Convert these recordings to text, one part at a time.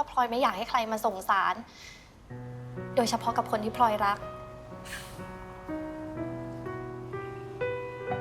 ก็พลอยไม่อยากให้ใครมาสงสาร โดยเฉพาะกับคนที่พลอยรัก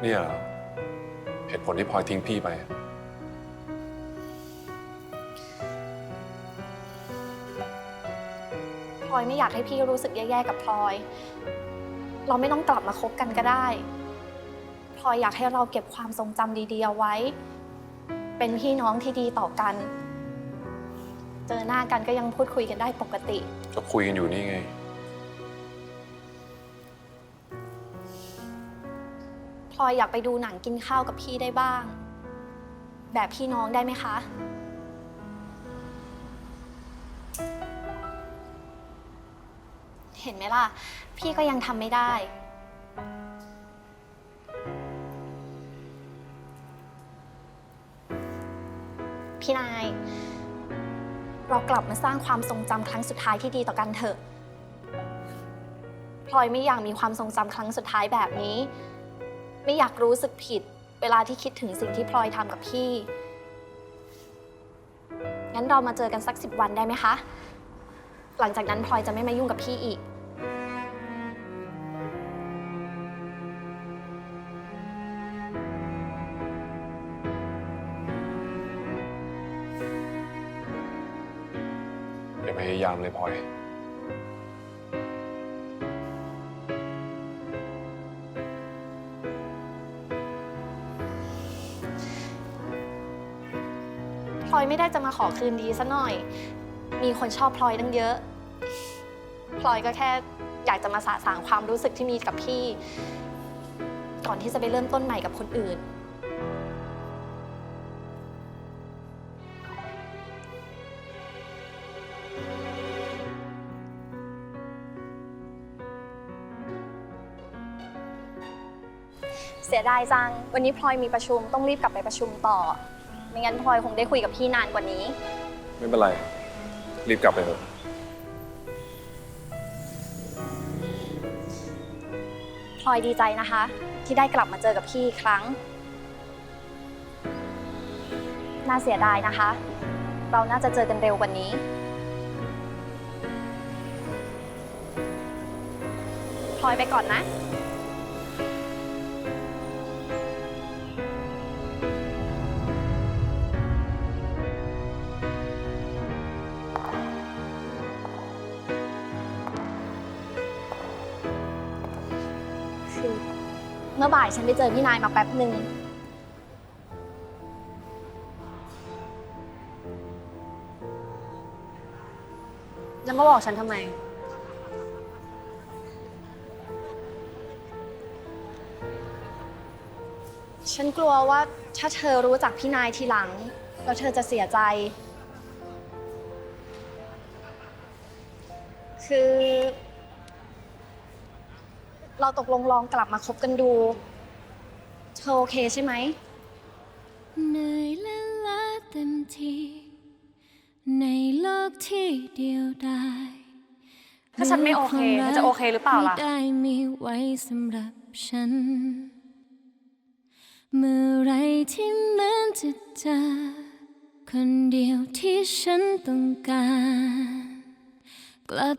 เนี่ยเหรอเหตุผลที่พลอยทิ้งพี่ไป พลอยไม่อยากให้พี่รู้สึกแย่ๆกับพลอย เราไม่ต้องกลับมาคบกันก็ได้ พลอยอยากให้เราเก็บความทรงจำดีๆเอาไว้ เป็นพี่น้องที่ดีต่อกัน เจอหน้ากันก็ยังพูดคุยกันได้ปกติ ก็คุยกันอยู่นี่ไง พลอยอยากไปดูหนังกินข้าวกับพี่ได้บ้าง แบบพี่น้องได้ไหมคะ เห็นไหมล่ะ พี่ก็ยังทำไม่ได้ พี่นาย เรากลับมาสร้างความทรงจำครั้งสุดท้ายที่ดีต่อกันเถอะ พลอยไม่อยากมีความทรงจำครั้งสุดท้ายแบบนี้ ไม่อยากรู้สึกผิด เวลาที่คิดถึงสิ่งที่พลอยทำกับพี่ งั้นเรามาเจอกันสักสิบวันได้ไหมคะ หลังจากนั้นพลอยจะไม่มายุ่งกับพี่อีก อย่าพยายามเลยพลอย พลอยไม่ได้จะมาขอคืนดีซะหน่อย มีคนชอบพลอยตั้งเยอะ พลอยก็แค่อยากจะมาสะสางความรู้สึกที่มีกับพี่ ก่อนที่จะไปเริ่มต้นใหม่กับคนอื่น เสียดายจัง วันนี้พลอยมีประชุมต้องรีบกลับไปประชุมต่อ ไม่งั้นพลอยคงได้คุยกับพี่นานกว่านี้ ไม่เป็นไร รีบกลับไปเถอะพลอยดีใจนะคะ ที่ได้กลับมาเจอกับพี่อีกครั้ง น่าเสียดายนะคะ เราน่าจะเจอกันเร็วกว่านี้ พลอยไปก่อนนะ เมื่อบ่ายฉันไปเจอพี่นายมาแป๊บหนึ่ง แล้วมาบอกฉันทำไม ฉันกลัวว่าถ้าเธอรู้จักพี่นายทีหลัง แล้วเธอจะเสียใจ คือ เราตกลงลองกลับมาคบกันดู เธอโอเคใช่ไหม เหนื่อยและล้าเต็มทีในโลกที่เดียวดายถ้าฉันไม่โอเคเธอจะโอเคหรือเปล่าล่ะ ไม่ได้มีไว้สำหรับฉัน เมื่อไรที่เหมือนจะเจอคนเดียวที่ฉันต้องการ กลับ